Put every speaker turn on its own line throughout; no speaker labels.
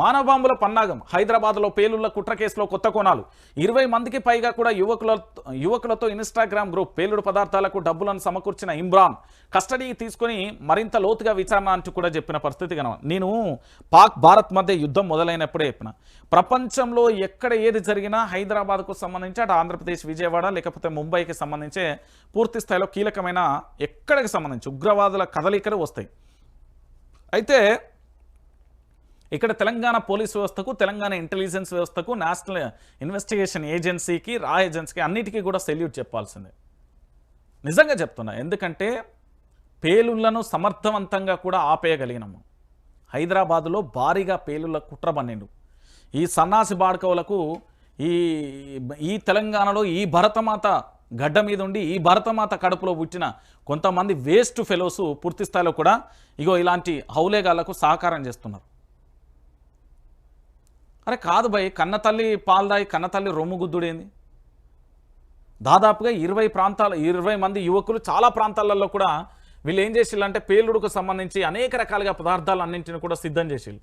మానవ బాంబుల పన్నాగం. హైదరాబాద్లో పేలుళ్ళ కుట్ర కేసులో కొత్త కోణాలు. ఇరవై మందికి పైగా కూడా యువకుల యువకులతో ఇన్స్టాగ్రామ్ గ్రూప్ పేలుడు పదార్థాలకు డబ్బులను సమకూర్చిన ఇమ్రాన్ కస్టడీ తీసుకొని మరింత లోతుగా విచారణ అంటూ కూడా చెప్పిన పరిస్థితి కన నేను పాక్ భారత్ మధ్య యుద్ధం మొదలైనప్పుడే చెప్పిన. ప్రపంచంలో ఎక్కడ ఏది జరిగినా హైదరాబాద్కు సంబంధించి అటు ఆంధ్రప్రదేశ్ విజయవాడ లేకపోతే ముంబైకి సంబంధించే పూర్తి స్థాయిలో కీలకమైన ఎక్కడికి సంబంధించి ఉగ్రవాదుల కదలికలు వస్తాయి. అయితే ఇక్కడ తెలంగాణ పోలీస్ వ్యవస్థకు తెలంగాణ ఇంటెలిజెన్స్ వ్యవస్థకు నేషనల్ ఇన్వెస్టిగేషన్ ఏజెన్సీకి రా ఏజెన్సీకి అన్నిటికీ కూడా సెల్యూట్ చెప్పాల్సిందే. నిజంగా చెప్తున్నా ఎందుకంటే పేలుళ్ళను సమర్థవంతంగా కూడా ఆపేయగలిగినాము. హైదరాబాదులో భారీగా పేలుళ్ళ కుట్ర పన్నెండు ఈ సన్నాసి బాడకవులకు ఈ ఈ తెలంగాణలో ఈ భరతమాత గడ్డ మీద ఉండి ఈ భరతమాత కడుపులో పుట్టిన కొంతమంది వేస్ట్ ఫెలోస్ పూర్తిస్థాయిలో కూడా ఇగో ఇలాంటి హౌలేగాళ్ళకు సహకారం చేస్తున్నారు. అరే కాదు భయ్ కన్నతల్లి పాల్దాయి కన్నతల్లి రొమ్ము గుద్దుడేంది? దాదాపుగా ఇరవై ప్రాంతాల ఇరవై మంది యువకులు చాలా ప్రాంతాలలో కూడా వీళ్ళు ఏం చేసిల్లంటే పేలుడుకు సంబంధించి అనేక రకాలుగా పదార్థాలు అన్నింటిని కూడా సిద్ధం చేసిళ్ళు.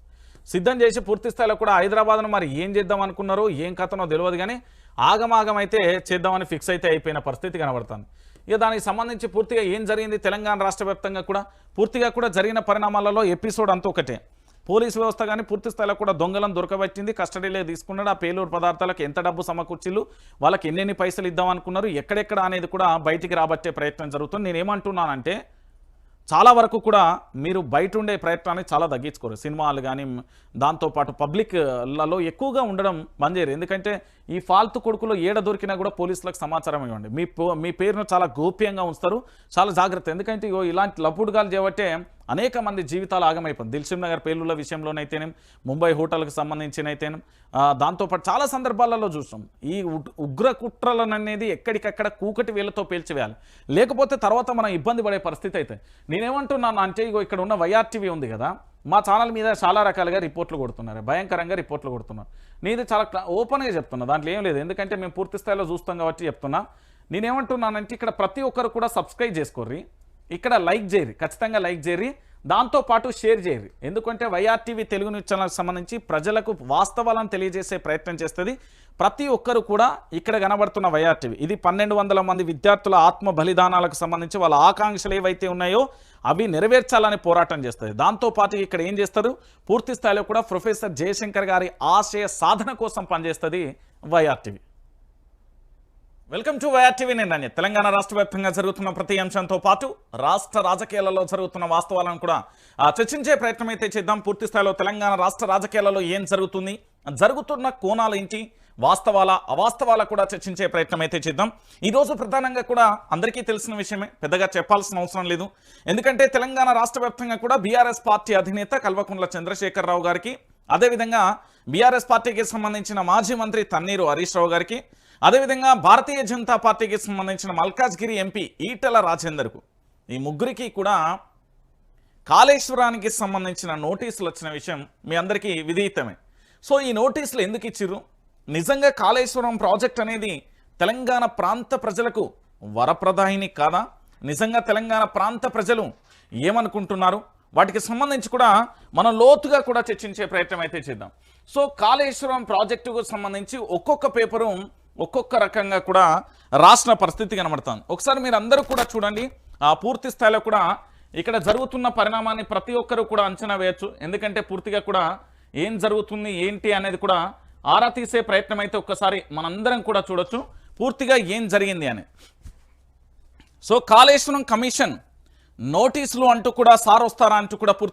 సిద్ధం చేసి పూర్తి స్థాయిలో కూడా హైదరాబాద్ను మరి ఏం చేద్దాం అనుకున్నారో ఏం కథనో తెలియదు కానీ ఆగమాగం అయితే చేద్దామని ఫిక్స్ అయితే అయిపోయిన పరిస్థితి కనబడుతుంది. ఇక దానికి సంబంధించి పూర్తిగా ఏం జరిగింది? తెలంగాణ రాష్ట్ర వ్యాప్తంగా కూడా పూర్తిగా కూడా జరిగిన పరిణామాలలో ఎపిసోడ్ అంతా ఒకటే. పోలీసు వ్యవస్థ కానీ పూర్తి స్థాయిలో కూడా దొంగలను దొరకబట్టింది. కస్టడీలో తీసుకున్నాడు. ఆ పేలూరు పదార్థాలకు ఎంత డబ్బు సమకూర్చిల్లు? వాళ్ళకి ఎన్నెన్ని పైసలు ఇద్దాం అనుకున్నారు? ఎక్కడెక్కడ అనేది కూడా బయటికి రాబట్టే ప్రయత్నం జరుగుతుంది. నేనేమంటున్నానంటే చాలా వరకు కూడా మీరు బయట ఉండే ప్రయత్నాన్ని చాలా తగ్గించుకోరు. సినిమాలు కానీ దాంతోపాటు పబ్లిక్లలో ఎక్కువగా ఉండడం బంద్ చేయరు. ఎందుకంటే ఈ ఫాల్తు కొడుకులో ఏడ దొరికినా కూడా పోలీసులకు సమాచారం ఇవ్వండి. మీ మీ పేరును చాలా గోప్యంగా ఉంచుతారు. చాలా జాగ్రత్త. ఎందుకంటే ఇగో ఇలాంటి లపుడుగాలు చేయబట్టే అనేక మంది జీవితాలు ఆగమైపోయింది దిల్సిం నగర్ పేలుల విషయంలోనైతేనేం ముంబై హోటల్కి సంబంధించిన ఆ, దాంతోపాటు చాలా సందర్భాలలో చూసాం ఈ ఉగ్ర కుట్రలను అనేది ఎక్కడికక్కడ కూకటి వేలతో పేల్చివేయాలి. లేకపోతే తర్వాత మనం ఇబ్బంది పడే పరిస్థితి అయితే నేనేమంటున్నాను అంటే ఇగో ఇక్కడ ఉన్న వైఆర్టీవీ ఉంది కదా మా ఛానల్ మీద చాలా రకాలుగా రిపోర్ట్లు కొడుతున్నారు. భయంకరంగా రిపోర్ట్లు కొడుతున్నారు. నేను చాలా ఓపెన్గా చెప్తున్నా దాంట్లో ఏం లేదు. ఎందుకంటే మేము పూర్తి స్థాయిలో చూస్తాం కాబట్టి చెప్తున్నా. నేనేమంటున్నానంటే ఇక్కడ ప్రతి ఒక్కరు కూడా సబ్స్క్రైబ్ చేసుకోర్రి. ఇక్కడ లైక్ చేయరు ఖచ్చితంగా లైక్ చేయరి దాంతోపాటు షేర్ చేయరు ఎందుకంటే వైఆర్టీవీ తెలుగు న్యూస్ ఛానల్కి సంబంధించి ప్రజలకు వాస్తవాలను తెలియజేసే ప్రయత్నం చేస్తుంది. ప్రతి ఒక్కరు కూడా ఇక్కడ కనబడుతున్న వైఆర్టీవీ. ఇది పన్నెండు వందల మంది విద్యార్థుల ఆత్మ బలిదానాలకు సంబంధించి వాళ్ళ ఆకాంక్షలు ఏవైతే ఉన్నాయో అవి నెరవేర్చాలని పోరాటం చేస్తుంది. దాంతోపాటు ఇక్కడ ఏం చేస్తారు? పూర్తి స్థాయిలో కూడా ప్రొఫెసర్ జయశంకర్ గారి ఆశయ సాధన కోసం పనిచేస్తుంది వైఆర్టీవీ. వెల్కమ్ టు వైఆర్టీవీ నేను తెలంగాణ రాష్ట్ర వ్యాప్తంగా జరుగుతున్న ప్రతి అంశంతో పాటు రాష్ట్ర రాజకీయాలలో జరుగుతున్న వాస్తవాలను కూడా చర్చించే ప్రయత్నం అయితే చేద్దాం. పూర్తి స్థాయిలో తెలంగాణ రాష్ట్ర రాజకీయాలలో ఏం జరుగుతుంది జరుగుతున్న కోణాలు ఏంటి వాస్తవాల అవాస్తవాల కూడా చర్చించే ప్రయత్నం అయితే చేద్దాం. ఈ రోజు ప్రధానంగా కూడా అందరికీ తెలిసిన విషయమే పెద్దగా చెప్పాల్సిన అవసరం లేదు. ఎందుకంటే తెలంగాణ రాష్ట్ర కూడా బీఆర్ఎస్ పార్టీ అధినేత కల్వకుంట్ల చంద్రశేఖరరావు గారికి అదేవిధంగా బీఆర్ఎస్ పార్టీకి సంబంధించిన మాజీ మంత్రి తన్నీరు హరీష్ రావు గారికి అదేవిధంగా భారతీయ జనతా పార్టీకి సంబంధించిన మల్కాజ్గిరి ఎంపీ ఈటల రాజేందర్కు. ఈ ముగ్గురికి కూడా కాళేశ్వరానికి సంబంధించిన నోటీసులు వచ్చిన విషయం మీ అందరికీ విదితమే సో ఈ నోటీసులు ఎందుకు ఇచ్చిర్రు? నిజంగా కాళేశ్వరం ప్రాజెక్ట్ అనేది తెలంగాణ ప్రాంత ప్రజలకు వరప్రదాయిని కాదా? నిజంగా తెలంగాణ ప్రాంత ప్రజలు ఏమనుకుంటున్నారు? వాటికి సంబంధించి కూడా మనం లోతుగా కూడా చర్చించే ప్రయత్నం అయితే చేద్దాం. సో కాళేశ్వరం ప్రాజెక్టుకు సంబంధించి ఒక్కొక్క పేపరు ఒక్కొక్క రకంగా కూడా రాసిన పరిస్థితి కనబడుతుంది. ఒకసారి మీరు అందరూ కూడా చూడండి ఆ పూర్తి స్థాయిలో కూడా ఇక్కడ జరుగుతున్న పరిణామాన్ని ప్రతి ఒక్కరూ కూడా అంచనా వేయచ్చు. ఎందుకంటే పూర్తిగా కూడా ఏం జరుగుతుంది ఏంటి అనేది కూడా ఆరా తీసే ప్రయత్నం అయితే ఒక్కసారి మనందరం కూడా చూడొచ్చు. పూర్తిగా ఏం జరిగింది అని. సో కాళేశ్వరం కమిషన్ నోటీసులు అంటూ కూడా సార్ వస్తారా అంటూ కూడా పూర్తి